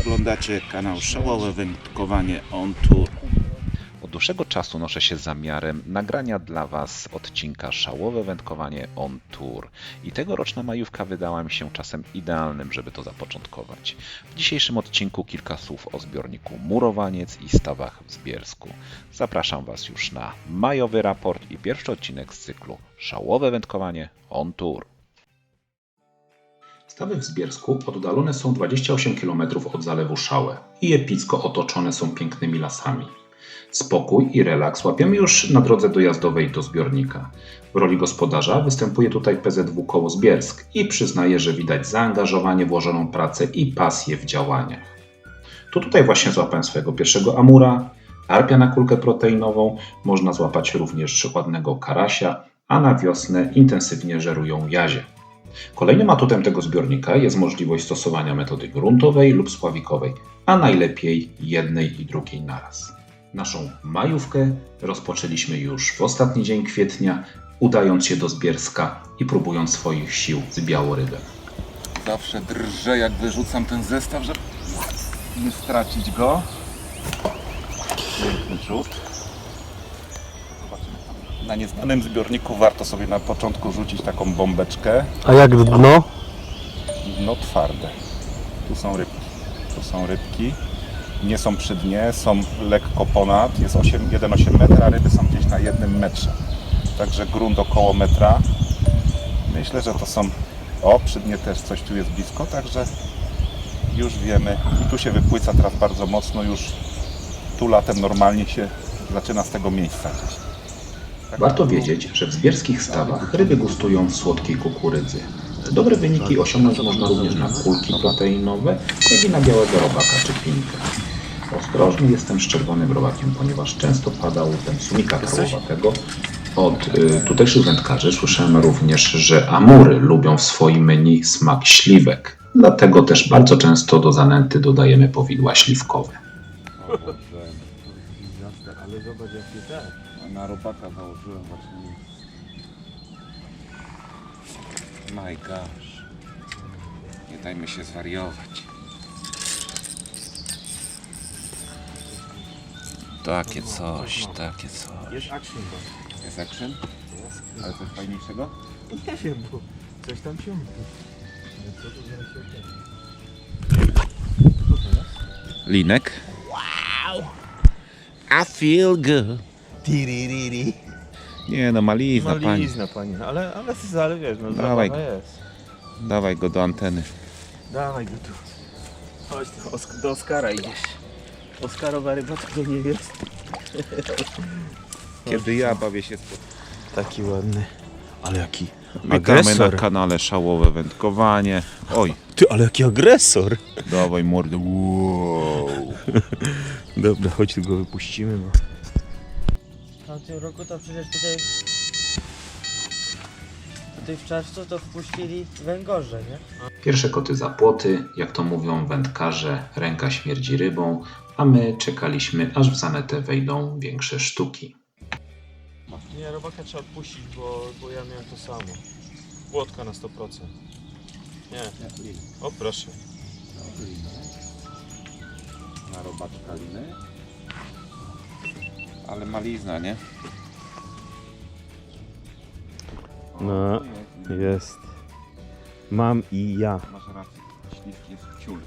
Oglądacie kanał Szałowe Wędkowanie On Tour. Od dłuższego czasu noszę się zamiarem nagrania dla Was odcinka Szałowe Wędkowanie on Tour. I tegoroczna majówka wydała mi się czasem idealnym, żeby to zapoczątkować. W dzisiejszym odcinku kilka słów o zbiorniku Murowaniec i stawach w Zbiersku. Zapraszam Was już na majowy raport i pierwszy odcinek z cyklu Szałowe Wędkowanie on Tour. Stawy w Zbiersku oddalone są 28 km od zalewu Szałę i epicko otoczone są pięknymi lasami. Spokój i relaks łapiemy już na drodze dojazdowej do zbiornika. W roli gospodarza występuje tutaj PZW Koło Zbiersk i przyznaję, że widać zaangażowanie, włożoną pracę i pasję w działaniach. To tutaj właśnie złapałem swojego pierwszego amura, arpia na kulkę proteinową, można złapać również ładnego karasia, a na wiosnę intensywnie żerują jazie. Kolejnym atutem tego zbiornika jest możliwość stosowania metody gruntowej lub spławikowej, a najlepiej jednej i drugiej naraz. Naszą majówkę rozpoczęliśmy już w ostatni dzień kwietnia, udając się do Zbierska i próbując swoich sił z białorybem. Zawsze drżę jak wyrzucam ten zestaw, żeby nie stracić go. Piękny rzut. Na nieznanym zbiorniku warto sobie na początku rzucić taką bombeczkę. A jak dno? Dno twarde. Tu są rybki. Tu są rybki. Nie są przy dnie, są lekko ponad. Jest 8 1,8 metra, a ryby są gdzieś na jednym metrze. Także grunt około metra. Myślę, że to są. O, przy dnie też coś tu jest blisko, także już wiemy. I tu się wypłyca teraz bardzo mocno, już tu latem normalnie się zaczyna z tego miejsca gdzieś. Warto wiedzieć, że w zbierskich stawach ryby gustują w słodkiej kukurydzy. Dobre wyniki osiągnąć można również na kulki proteinowe, jak i na białego robaka czy pinkę. Ostrożny jestem z czerwonym robakiem, ponieważ często pada łutem sumika karłowatego. Od y, tutejszych wędkarzy słyszałem również, że amury lubią w swoim menu smak śliwek. Dlatego też bardzo często do zanęty dodajemy powidła śliwkowe. Ale zobacz jakie te. Na robaka założyłem właśnie. My gosh. Nie dajmy się zwariować. Takie coś, takie coś. Jest action bo. Jest action? Ale coś fajniejszego? Nie wiem, bo coś tam ciągnie. Ale co to zaraz się okaże? Linek. Wow! I feel good. Tiririri. Nie no, malizna pani. Malizna pani, ale, ale, ale wiesz, no Dawaj. zabawa jest. Dawaj go do anteny. Dawaj go tu. Chodź tu, Osk- do Oskara idziesz. Oskarowa ryba to nie jest. Kiedy ja bawię się z Taki ładny. Ale jaki Witamy agresor. na kanale Szałowe Wędkowanie. Oj, Ty, ale jaki agresor. dawaj mordę. Wow. Dobra, chodź tu go wypuścimy, bo... W tamtym roku to przecież tutaj tutaj w to wpuścili węgorze, nie? Pierwsze koty za płoty, jak to mówią wędkarze, ręka śmierdzi rybą, a my czekaliśmy, aż w zanetę wejdą większe sztuki. Nie, robaka trzeba odpuścić, bo, bo ja miałem to samo. Łódka na 100%. Nie. O proszę. Na robaczka liny. Ale malizna, nie? No. Jest. Mam i ja. Masz rację. Śliwki jest ciul.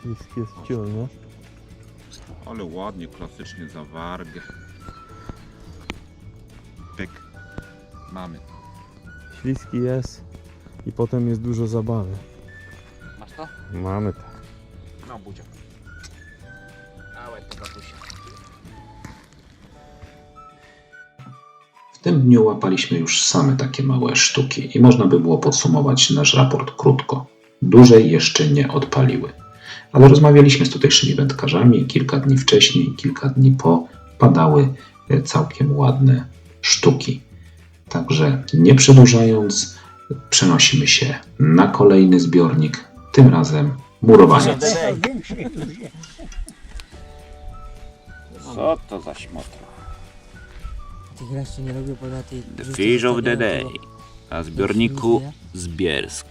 Wszystkie jest ciul, no. Ale ładnie, klasycznie za wargę. Pyk. Mamy. Śliski jest i potem jest dużo zabawy. Masz to? Mamy to. No, budzia. Dawaj to babusia. W tym dniu łapaliśmy już same takie małe sztuki i można by było podsumować nasz raport krótko. Dłużej jeszcze nie odpaliły. Ale rozmawialiśmy z tutejszymi wędkarzami kilka dni wcześniej, kilka dni po padały e, całkiem ładne sztuki. Także nie przedłużając, przenosimy się na kolejny zbiornik, tym razem murowanie. Co to za śmotra? Tych jeszcze nie lubię, bo na tej... The fish of the day. A zbiorniku Zbiersk.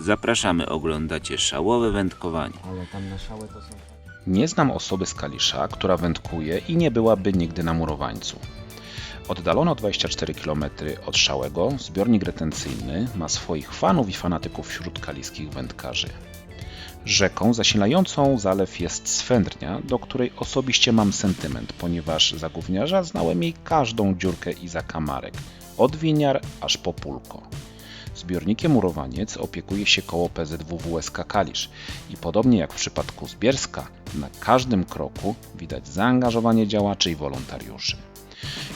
Zapraszamy, oglądacie szałowe wędkowanie. Ale tam na szałę to są... Nie znam osoby z Kalisza, która wędkuje i nie byłaby nigdy na murowańcu. Oddalono 24 km od Szałego, zbiornik retencyjny ma swoich fanów i fanatyków wśród kaliskich wędkarzy. Rzeką zasilającą zalew jest Swędrnia, do której osobiście mam sentyment, ponieważ za gówniarza znałem jej każdą dziurkę i zakamarek, od winiar aż po pulko. Zbiornikiem Murowaniec opiekuje się koło PZWWSK Kalisz i podobnie jak w przypadku Zbierska, na każdym kroku widać zaangażowanie działaczy i wolontariuszy.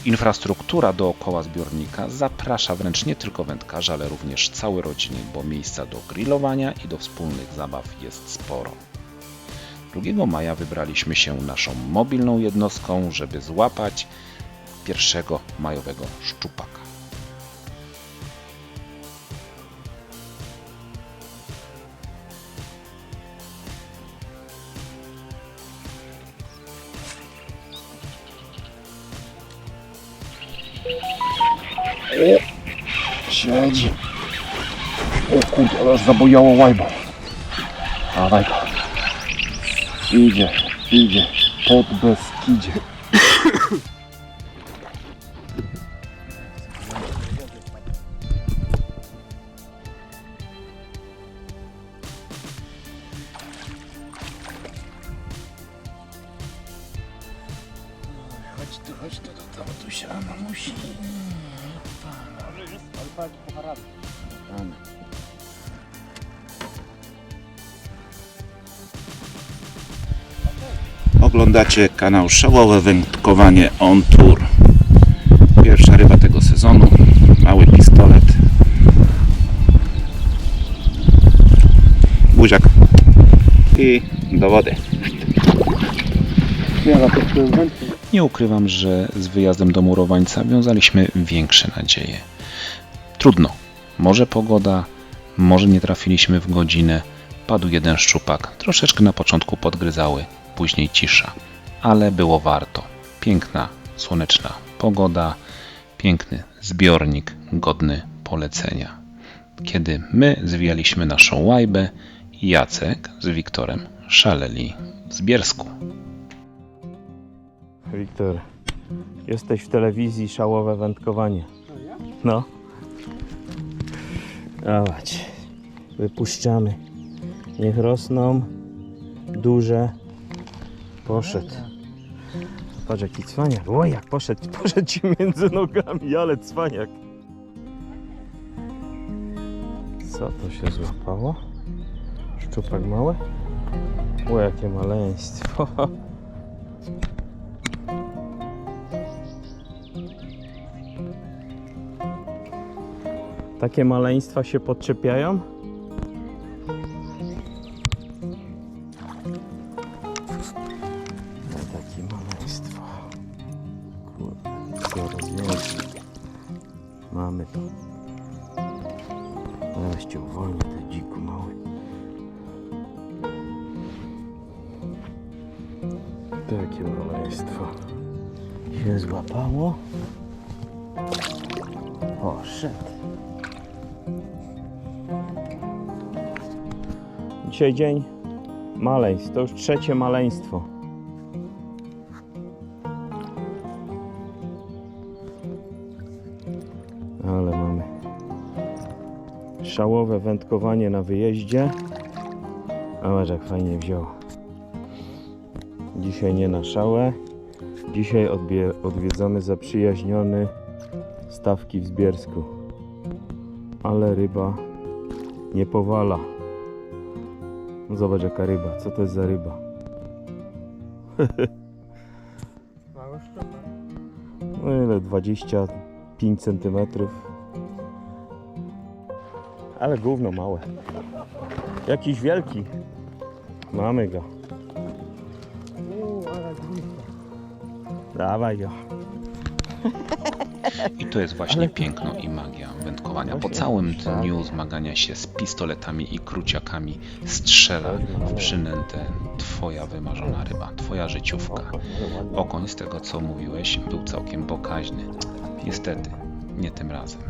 Infrastruktura dookoła zbiornika zaprasza wręcz nie tylko wędkarzy, ale również całe rodziny, bo miejsca do grillowania i do wspólnych zabaw jest sporo. 2 maja wybraliśmy się naszą mobilną jednostką, żeby złapać pierwszego majowego szczupaka. Siedzi. O kurde, ale aż zabojało łajbą. Dawaj go. Idzie, idzie. Pod Beskidzie. Chodź tu, chodź tu do tatusia, mamusi. Oglądacie kanał Szałowe Wędkowanie on Tour. Pierwsza ryba tego sezonu. Mały pistolet. Buziak. I do wody. Nie ukrywam, że z wyjazdem do Murowańca wiązaliśmy większe nadzieje. Trudno. Może pogoda, może nie trafiliśmy w godzinę. Padł jeden szczupak. Troszeczkę na początku podgryzały, później cisza. Ale było warto. Piękna, słoneczna pogoda, piękny zbiornik, godny polecenia. Kiedy my zwijaliśmy naszą łajbę, Jacek z Wiktorem szaleli w Biersku. Wiktor, jesteś w telewizji szałowe wędkowanie. No. Dawać. Wypuszczamy. Niech rosną. Duże. Poszedł. Patrz jaki cwaniak. O jak poszedł, poszedł ci między nogami, ale cwaniak. Co to się złapało? Szczupak mały? O jakie maleństwo. Takie maleństwa się podczepiają? Takie maleństwo. Kurde, zaraz jest. Mamy to. Zaraz cię uwolnię, ty dziku mały. Takie maleństwo. Się złapało. O, Dzisiaj dzień maleństw. To już trzecie maleństwo. Ale mamy szałowe wędkowanie na wyjeździe. A jak fajnie wziął. Dzisiaj nie na szałę. Dzisiaj odwiedzamy zaprzyjaźniony stawki w Zbiersku. Ale ryba nie powala. Zobacz jaka ryba. Co to jest za ryba? Mały. No ile? 25 cm. Ale gówno małe. Jakiś wielki. Mamy go. Dawaj go. I to jest właśnie piękno i magia wędkowania. Po całym dniu zmagania się z pistoletami i kruciakami strzela w przynętę twoja wymarzona ryba, twoja życiówka. Okoń z tego co mówiłeś był całkiem pokaźny. Niestety, nie tym razem.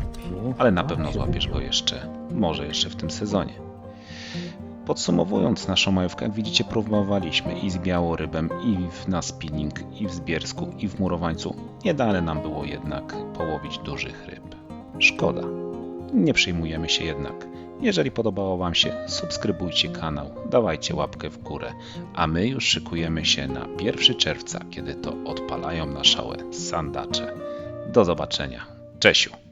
Ale na pewno złapiesz go jeszcze, może jeszcze w tym sezonie. Podsumowując naszą majówkę, jak widzicie, próbowaliśmy i z białorybem, i na spinning, i w Zbiersku, i w Murowańcu. Nie dane nam było jednak połowić dużych ryb. Szkoda. Nie przyjmujemy się jednak. Jeżeli podobało Wam się, subskrybujcie kanał, dawajcie łapkę w górę, a my już szykujemy się na 1 czerwca, kiedy to odpalają na szałę sandacze. Do zobaczenia. Czesiu.